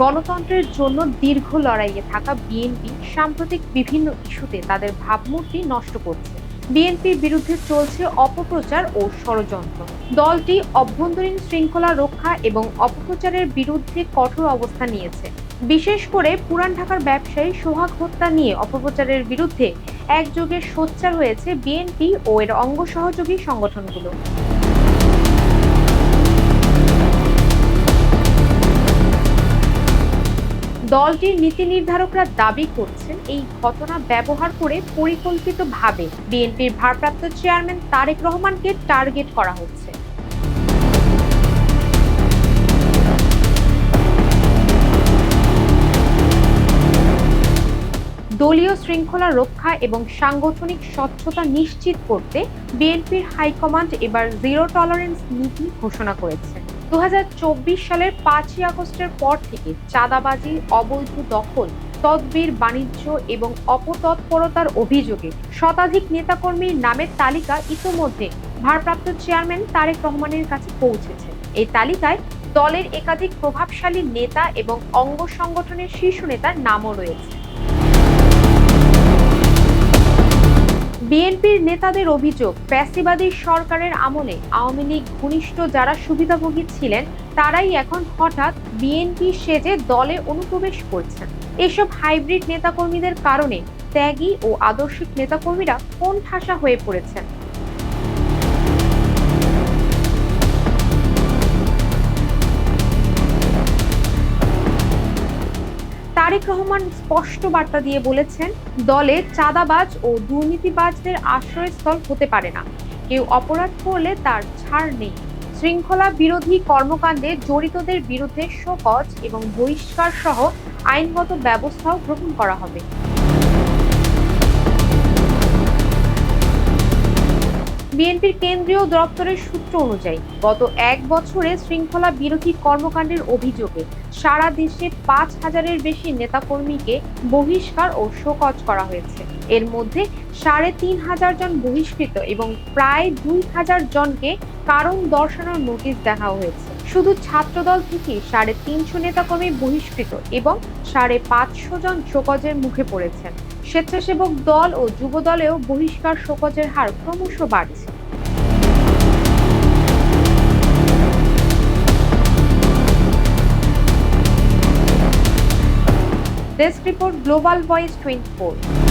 গণতন্ত্রের জন্য দীর্ঘ লড়াইয়ে থাকা বিএনপি সাম্প্রতিক বিভিন্ন ইস্যুতে তাদের ভাবমূর্তি নষ্ট করছে। বিএনপির বিরুদ্ধে চলছে অপপ্রচার ও ষড়যন্ত্র। দলটি অভ্যন্তরীণ শৃঙ্খলা রক্ষা এবং অপপ্রচারের বিরুদ্ধে কঠোর অবস্থান নিয়েছে। বিশেষ করে পুরান ঢাকার ব্যবসায়ী সোহাগ হত্যা নিয়ে অপপ্রচারের বিরুদ্ধে একযোগে সোচ্চার হয়েছে বিএনপি ও এর অঙ্গ সহযোগী সংগঠনগুলো। দলটির নীতি নির্ধারকরা দাবি করছেন এই ঘটনা ব্যবহার করে পরিকল্পিতভাবে বিএনপির ভারপ্রাপ্ত চেয়ারম্যান তারেক রহমানকে টার্গেট করা হচ্ছে। দলীয় শৃঙ্খলা রক্ষা এবং সাংগঠনিক স্বচ্ছতা নিশ্চিত করতে বিএনপির হাইকমান্ড এবার জিরো টলারেন্স নীতি ঘোষণা করেছে। দু হাজার চব্বিশ সালের পাঁচই আগস্টের পর থেকে চাঁদাবাজি, অবৈধ দখল, তদবির, বাণিজ্য এবং অপতৎপরতার অভিযোগে শতাধিক নেতাকর্মীর নামের তালিকা ইতোমধ্যে ভারপ্রাপ্ত চেয়ারম্যান তারেক রহমানের কাছে পৌঁছেছে। এই তালিকায় দলের একাধিক প্রভাবশালী নেতা এবং অঙ্গ সংগঠনের শীর্ষ নেতার নামও রয়েছে। বিএনপির নেতাদের অভিযোগ, ফ্যাসিবাদী সরকারের আমলে আওয়ামী লীগ ঘনিষ্ঠ যারা সুবিধাভোগী ছিলেন, তারাই এখন হঠাৎ বিএনপি সেজে দলে অনুপ্রবেশ করছেন। এসব হাইব্রিড নেতাকর্মীদের কারণে ত্যাগী ও আদর্শিক নেতাকর্মীরা কোন ঠাসা হয়ে পড়েছেন। তারেক রহমান স্পষ্ট বার্তা দিয়ে বলেছেন, দলে চাঁদাবাজ ও দুর্নীতিবাজদের আশ্রয়স্থল হতে পারে না। কেউ অপরাধ করলে তার ছাড় নেই। শৃঙ্খলা বিরোধী কর্মকাণ্ডে জড়িতদের বিরুদ্ধে শোকজ এবং বহিষ্কার সহ আইনগত ব্যবস্থাও গ্রহণ করা হবে। বিএনপির কেন্দ্রীয় দপ্তরের সূত্র অনুযায়ী, গত এক বছরে শৃঙ্খলা বিরোধী কর্মকাণ্ডের অভিযোগে সারা দেশে পাঁচ হাজারের বেশি নেতাকর্মীকে বহিষ্কার ও শোকজ করা হয়েছে। এর মধ্যে সাড়ে তিন হাজার জন বহিষ্কৃত এবং প্রায় দুই হাজার জনকে কারণ দর্শানোর নোটিশ দেখা হয়েছে। শুধু ছাত্রদল থেকে সাড়ে তিনশো নেতাকর্মী বহিষ্কৃত এবং সাড়ে পাঁচশো জন শোকজের মুখে পড়েছেন। স্বেচ্ছাসেবক দল ও যুব দলেও বহিষ্কার শোকজের হার ক্রমশ বাড়ছে। desk report global voice twenty